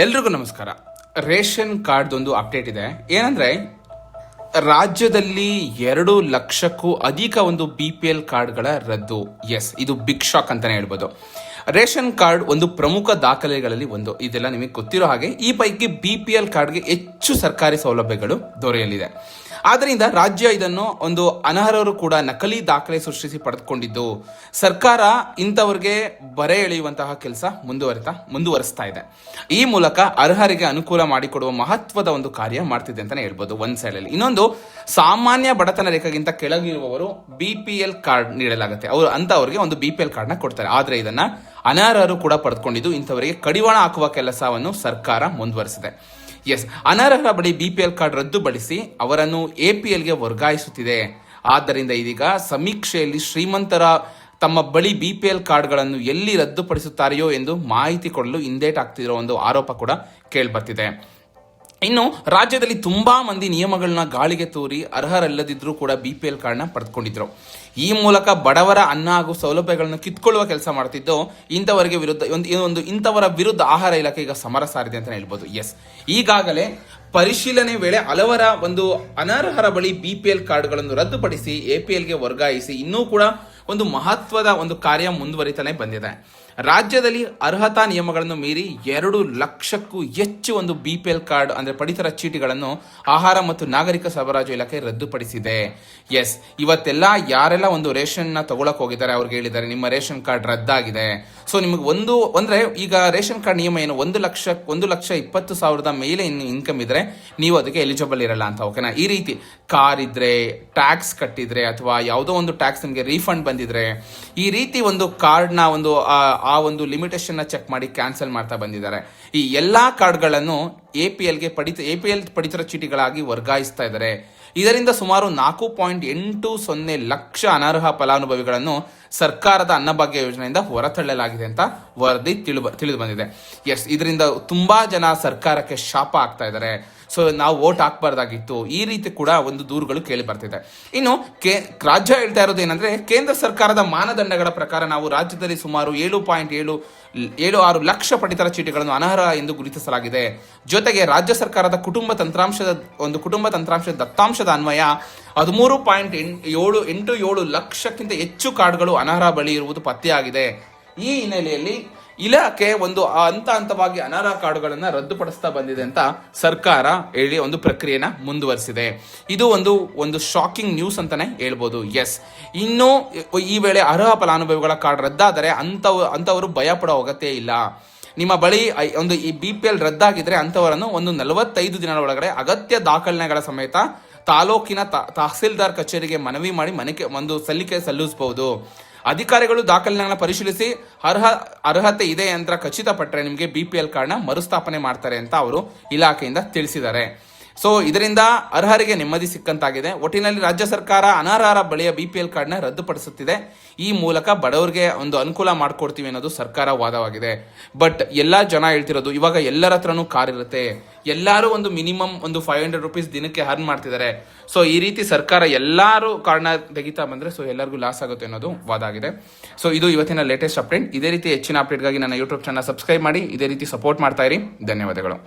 ಎಲ್ರಿಗೂ ನಮಸ್ಕಾರ. Ration ಕಾರ್ಡ್ದೊಂದು update ಇದೆ. ಏನಂದ್ರೆ, ರಾಜ್ಯದಲ್ಲಿ ಎರಡು ಲಕ್ಷಕ್ಕೂ ಅಧಿಕ ಒಂದು ಬಿ ಪಿ ಎಲ್ ಕಾರ್ಡ್ಗಳ ರದ್ದು. ಎಸ್ ಇದು ಬಿಗ್ ಶಾಕ್ ಅಂತಾನೆ ಹೇಳ್ಬೋದು. ರೇಷನ್ ಕಾರ್ಡ್ ಒಂದು ಪ್ರಮುಖ ದಾಖಲೆಗಳಲ್ಲಿ ಒಂದು. ಇದೆಲ್ಲ ನಿಮಗೆ ಗೊತ್ತಿರೋ ಹಾಗೆ ಈ ಪೈಕಿ ಬಿ ಪಿ ಎಲ್ ಕಾರ್ಡ್ಗೆ ಹೆಚ್ಚು ಸರ್ಕಾರಿ ಸೌಲಭ್ಯಗಳು ದೊರೆಯಲಿದೆ. ಆದ್ದರಿಂದ ರಾಜ್ಯ ಇದನ್ನು ಒಂದು ಅನರ್ಹರು ಕೂಡ ನಕಲಿ ದಾಖಲೆ ಸೃಷ್ಟಿಸಿ ಪಡೆದುಕೊಂಡಿದ್ದು, ಸರ್ಕಾರ ಇಂಥವ್ರಿಗೆ ಬರೆ ಎಳೆಯುವಂತಹ ಕೆಲಸ ಮುಂದುವರಿತಾ, ಮುಂದುವರಿಸ್ತಾ ಇದೆ. ಈ ಮೂಲಕ ಅರ್ಹರಿಗೆ ಅನುಕೂಲ ಮಾಡಿಕೊಡುವ ಮಹತ್ವದ ಒಂದು ಕಾರ್ಯ ಮಾಡ್ತಿದೆ ಅಂತಲೇ ಹೇಳ್ಬೋದು ಒಂದು ಸೈಡ್ ಅಲ್ಲಿ ಇನ್ನೊಂದು, ಸಾಮಾನ್ಯ ಬಡತನ ರೇಖೆಗಿಂತ ಕೆಳಗಿರುವವರು ಬಿ ಪಿ ಎಲ್ ಕಾರ್ಡ್ ನೀಡಲಾಗುತ್ತೆ. ಅವರು ಅಂತವರಿಗೆ ಒಂದು ಬಿ ಪಿ ಎಲ್ ಕಾರ್ಡ್ನ ಕೊಡ್ತಾರೆ. ಆದರೆ ಇದನ್ನ ಅನರ್ಹರು ಕೂಡ ಪಡೆದುಕೊಂಡಿದ್ದು, ಇಂಥವರಿಗೆ ಕಡಿವಾಣ ಹಾಕುವ ಕೆಲಸವನ್ನು ಸರ್ಕಾರ ಮುಂದುವರಿಸಿದೆ. ಎಸ್ ಅನರ್ಹರ ಬಳಿ ಬಿಪಿಎಲ್ ಕಾರ್ಡ್ ರದ್ದುಪಡಿಸಿ ಅವರನ್ನು ಎಪಿಎಲ್ಗೆ ವರ್ಗಾಯಿಸುತ್ತಿದೆ. ಆದ್ದರಿಂದ ಇದೀಗ ಸಮೀಕ್ಷೆಯಲ್ಲಿ ಶ್ರೀಮಂತರ ತಮ್ಮ ಬಳಿ ಬಿಪಿಎಲ್ ಕಾರ್ಡ್ಗಳನ್ನು ಎಲ್ಲಿ ರದ್ದುಪಡಿಸುತ್ತಾರೆಯೋ ಎಂದು ಮಾಹಿತಿ ಕೊಡಲು ಹಿಂದೇಟಾಗ್ತಿರೋ ಒಂದು ಆರೋಪ ಕೂಡ ಕೇಳ್ಬರ್ತಿದೆ. ಇನ್ನು ರಾಜ್ಯದಲ್ಲಿ ತುಂಬಾ ಮಂದಿ ನಿಯಮಗಳನ್ನ ಗಾಳಿಗೆ ತೂರಿ ಅರ್ಹರಲ್ಲದಿದ್ರೂ ಕೂಡ ಬಿ ಪಿ ಎಲ್ ಕಾರ್ಡ್ನ ಪಡೆದುಕೊಂಡಿದ್ರು ಈ ಮೂಲಕ ಬಡವರ ಅನ್ನ ಹಾಗೂ ಸೌಲಭ್ಯಗಳನ್ನು ಕಿತ್ಕೊಳ್ಳುವ ಕೆಲಸ ಮಾಡ್ತಿದ್ದು ಇಂಥವರಿಗೆ ವಿರುದ್ಧ ಒಂದು ಒಂದು ಇಂಥವರ ವಿರುದ್ಧ ಆಹಾರ ಇಲಾಖೆ ಈಗ ಸಮರ ಸಾರಿದೆ ಅಂತ ಹೇಳ್ಬೋದು. ಎಸ್ ಈಗಾಗಲೇ ಪರಿಶೀಲನೆ ವೇಳೆ ಹಲವರ ಒಂದು ಅನರ್ಹರ ಬಳಿ ಬಿ ಪಿ ಎಲ್ ಕಾರ್ಡ್ಗಳನ್ನು ರದ್ದುಪಡಿಸಿ ಎ ಪಿ ಎಲ್ಗೆ ವರ್ಗಾಯಿಸಿ ಇನ್ನೂ ಕೂಡ ಒಂದು ಮಹತ್ವದ ಒಂದು ಕಾರ್ಯ ಮುಂದುವರಿತಾನೆ ಬಂದಿದೆ. ರಾಜ್ಯದಲ್ಲಿ ಅರ್ಹತಾ ನಿಯಮಗಳನ್ನು ಮೀರಿ ಎರಡು ಲಕ್ಷಕ್ಕೂ ಹೆಚ್ಚು ಒಂದು ಬಿ ಪಿ ಎಲ್ ಕಾರ್ಡ್, ಅಂದ್ರೆ ಪಡಿತರ ಚೀಟಿಗಳನ್ನು ಆಹಾರ ಮತ್ತು ನಾಗರಿಕ ಸರಬರಾಜು ಇಲಾಖೆ ರದ್ದುಪಡಿಸಿದೆ. ಎಸ್, ಇವತ್ತೆಲ್ಲ ಯಾರೆಲ್ಲ ಒಂದು ರೇಷನ್ನ ತಗೊಳಕ್ ಹೋಗಿದ್ದಾರೆ ಅವ್ರಿಗೆ ಹೇಳಿದ್ದಾರೆ, ನಿಮ್ಮ ರೇಷನ್ ಕಾರ್ಡ್ ರದ್ದಾಗಿದೆ. ಸೊ ನಿಮಗೆ ಒಂದು, ಅಂದ್ರೆ ಈಗ ರೇಷನ್ ಕಾರ್ಡ್ ನಿಯಮ ಏನು, ಒಂದು ಲಕ್ಷ ಒಂದು ಲಕ್ಷ ಇಪ್ಪತ್ತು ಸಾವಿರದ ಮೇಲೆ ಇನ್ಕಮ್ ಇದ್ರೆ ನೀವು ಅದಕ್ಕೆ ಎಲಿಜಿಬಲ್ ಇರಲ್ಲ ಅಂತ ಓಕೆನಾ ಈ ರೀತಿ ಕಾರ್ ಇದ್ರೆ ಟ್ಯಾಕ್ಸ್ ಕಟ್ಟಿದ್ರೆ, ಅಥವಾ ಯಾವುದೋ ಒಂದು ಟ್ಯಾಕ್ಸ್ ನಿಮಗೆ ರೀಫಂಡ್ ಬಂದಿದ್ರೆ, ಈ ರೀತಿ ಒಂದು ಕಾರ್ಡ್ನ ಒಂದು ಆ ಒಂದು ಲಿಮಿಟೇಷನ್ ಚೆಕ್ ಮಾಡಿ ಕ್ಯಾನ್ಸಲ್ ಮಾಡ್ತಾ ಬಂದಿದ್ದಾರೆ. ಈ ಎಲ್ಲಾ ಕಾರ್ಡ್ಗಳನ್ನು ಎ ಪಿ ಎಲ್ಗೆ ಪಡಿತ ಎ ಪಿ ಎಲ್ ಪಡಿತರ ಚೀಟಿಗಳಾಗಿ ವರ್ಗಾಯಿಸ್ತಾ ಇದ್ದಾರೆ. ಇದರಿಂದ ಸುಮಾರು ನಾಲ್ಕು ಪಾಯಿಂಟ್ ಎಂಟು ಸೊನ್ನೆ ಲಕ್ಷ ಅನರ್ಹ ಫಲಾನುಭವಿಗಳನ್ನು ಸರ್ಕಾರದ ಅನ್ನಭಾಗ್ಯ ಯೋಜನೆಯಿಂದ ಹೊರತಳ್ಳಲಾಗಿದೆ ಅಂತ ವರದಿ ತಿಳಿದು ಬಂದಿದೆ. ಎಸ್ ಇದರಿಂದ ತುಂಬಾ ಜನ ಸರ್ಕಾರಕ್ಕೆ ಶಾಪ ಆಗ್ತಾ ಇದ್ದಾರೆ. ಸೊ ನಾವು ವೋಟ್ ಹಾಕ್ಬಾರ್ದಾಗಿತ್ತು. ಈ ರೀತಿ ಕೂಡ ಒಂದು ದೂರುಗಳು ಕೇಳಿ ಬರ್ತಿದೆ. ಇನ್ನು ಕೇ, ರಾಜ್ಯ ಹೇಳ್ತಾ ಇರೋದು ಏನಂದ್ರೆ, ಕೇಂದ್ರ ಸರ್ಕಾರದ ಮಾನದಂಡಗಳ ಪ್ರಕಾರ ನಾವು ರಾಜ್ಯದಲ್ಲಿ ಸುಮಾರು ಏಳು ಪಾಯಿಂಟ್ ಏಳು ಏಳು ಆರು ಲಕ್ಷ ಪಡಿತರ ಚೀಟಿಗಳನ್ನು ಅನರ್ಹ ಎಂದು ಗುರುತಿಸಲಾಗಿದೆ. ಜೊತೆಗೆ ರಾಜ್ಯ ಸರ್ಕಾರದ ಕುಟುಂಬ ತಂತ್ರಾಂಶದ, ಒಂದು ಕುಟುಂಬ ತಂತ್ರಾಂಶದ ದತ್ತಾಂಶದ ಅನ್ವಯ ಹದಿಮೂರು ಪಾಯಿಂಟ್ ಏಳು, ಎಂಟು ಏಳು ಲಕ್ಷಕ್ಕಿಂತ ಹೆಚ್ಚು ಕಾರ್ಡ್ಗಳು ಅನರ್ಹ ಬಳಿ ಇರುವುದು ಪತ್ತೆಯಾಗಿದೆ. ಈ ಹಿನ್ನೆಲೆಯಲ್ಲಿ ಇಲಾಖೆ ಒಂದು ಹಂತ ಹಂತವಾಗಿ ಅನರ್ಹ ಕಾರ್ಡುಗಳನ್ನು ರದ್ದುಪಡಿಸ್ತಾ ಬಂದಿದೆ ಅಂತ ಸರ್ಕಾರ ಹೇಳಿ ಒಂದು ಪ್ರಕ್ರಿಯೆನ ಮುಂದುವರಿಸಿದೆ. ಇದು ಒಂದು ಒಂದು ಶಾಕಿಂಗ್ ನ್ಯೂಸ್ ಅಂತಾನೆ ಹೇಳ್ಬೋದು. ಎಸ್ ಇನ್ನು ಈ ವೇಳೆ ಅರ್ಹ ಫಲಾನುಭವಿಗಳ ಕಾರ್ಡ್ ರದ್ದಾದರೆ ಅಂತವ್ ಅಂತವರು ಭಯ ಪಡೋ ಅಗತ್ಯ ಇಲ್ಲ. ನಿಮ್ಮ ಬಳಿ ಒಂದು ಈ ಬಿ ಪಿ ಎಲ್ ರದ್ದಾಗಿದ್ರೆ ಅಂತವರನ್ನು ಒಂದು ನಲವತ್ತೈದು ದಿನಗಳ ಒಳಗಡೆ ಅಗತ್ಯ ದಾಖಲೆಗಳ ಸಮೇತ ತಾಲೂಕಿನ ತಹಸೀಲ್ದಾರ್ ಕಚೇರಿಗೆ ಮನವಿ ಮಾಡಿ ಮನೆಗೆ ಒಂದು ಸಲ್ಲಿಕೆ ಸಲ್ಲಿಸಬಹುದು ಅಧಿಕಾರಿಗಳು ದಾಖಲೆಗಳನ್ನ ಪರಿಶೀಲಿಸಿ ಅರ್ಹ, ಅರ್ಹತೆ ಇದೆ ಅಂತ ಖಚಿತಪಟ್ಟರೆ ನಿಮಗೆ ಬಿ ಪಿ ಎಲ್ ಕಾರ್ಡ್ನ ಮರುಸ್ಥಾಪನೆ ಮಾಡ್ತಾರೆ ಅಂತ ಅವರು ಇಲಾಖೆಯಿಂದ ತಿಳಿಸಿದ್ದಾರೆ. ಸೊ ಇದರಿಂದ ಅರ್ಹರಿಗೆ ನೆಮ್ಮದಿ ಸಿಕ್ಕಂತಾಗಿದೆ. ಒಟ್ಟಿನಲ್ಲಿ ರಾಜ್ಯ ಸರ್ಕಾರ ಅನರ್ಹರ ಬಳಿಯ ಬಿ ಪಿ ಎಲ್ ಕಾರ್ಡ್ನ ರದ್ದುಪಡಿಸುತ್ತಿದೆ. ಈ ಮೂಲಕ ಬಡವರಿಗೆ ಒಂದು ಅನುಕೂಲ ಮಾಡಿಕೊಡ್ತೀವಿ ಅನ್ನೋದು ಸರ್ಕಾರ ವಾದವಾಗಿದೆ. ಬಟ್ ಎಲ್ಲಾ ಜನ ಹೇಳ್ತಿರೋದು, ಇವಾಗ ಎಲ್ಲರ ಹತ್ರನೂ ಕಾರ್ ಇರುತ್ತೆ. ಎಲ್ಲರೂ ಒಂದು ಮಿನಿಮಮ್ ಒಂದು ಫೈವ್ ಹಂಡ್ರೆಡ್ ರುಪೀಸ್ ದಿನಕ್ಕೆ ಅರ್ನ್ ಮಾಡ್ತಿದ್ದಾರೆ. ಸೊ ಈ ರೀತಿ ಸರ್ಕಾರ ಎಲ್ಲರೂ ಕಾರ್ಡ್ನ ತೆಗಿತಾ ಬಂದ್ರೆ ಸೊ ಎಲ್ಲರಿಗೂ ಲಾಸ್ ಆಗುತ್ತೆ ಅನ್ನೋದು ವಾದ ಆಗಿದೆ ಸೊ ಇದು ಇವತ್ತಿನ ಲೇಟೆಸ್ಟ್ ಅಪ್ಡೇಟ್ ಇದೇ ರೀತಿ ಹೆಚ್ಚಿನ ಅಪ್ಡೇಟ್ಗಾಗಿ ನನ್ನ ಯೂಟ್ಯೂಬ್ ಚಾನಲ್ ಸಬ್ಸ್ಕ್ರೈಬ್ ಮಾಡಿ. ಇದೇ ರೀತಿ ಸಪೋರ್ಟ್ ಮಾಡ್ತಾ ಇರಿ. ಧನ್ಯವಾದಗಳು.